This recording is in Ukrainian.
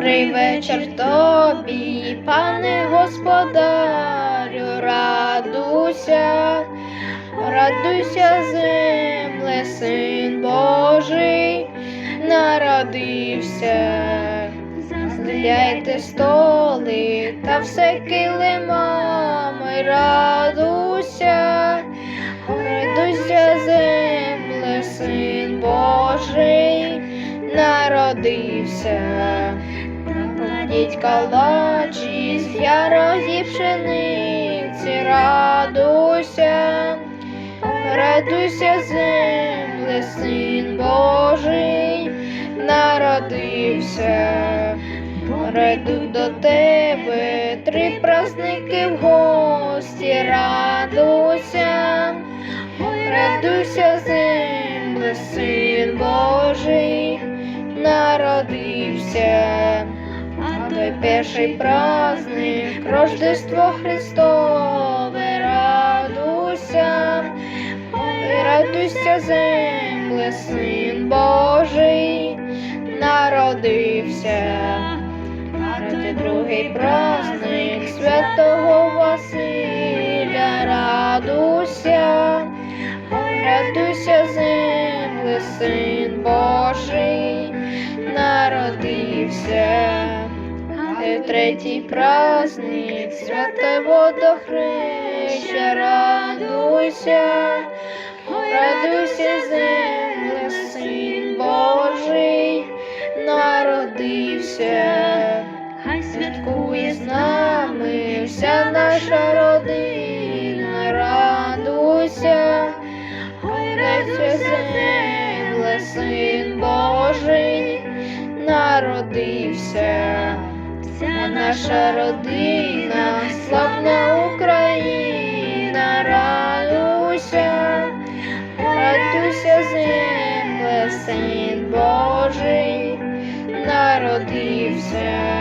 вечір тобі, пане господарю, радуйся, радуйся, земле, син Божий народився. Застеляйте столи та все килимами, радуйся, радуйся, земле, син Божий народився. Кладіть калачі з ярої пшениці, радуйся, радуйся, земле, син Божий народився. Прийдуть до тебе три праздники в гості, радуйся, радуйся, земле, Перший праздник, Рождество Христове, радуйся, радуйся, земле, син Божий народився. А другий праздник святого Василя, радуйся, радуйся, земле, син Божий народився. Третій праздник, святе водохреща, радуйся, радуйся, земле, син Божий народився. Хай святкує з нами вся наша родина, радуйся, радуйся, земле, син Божий народився. Наша родина, славна Україна, радуйся, радуйся, земле, син Божий народився.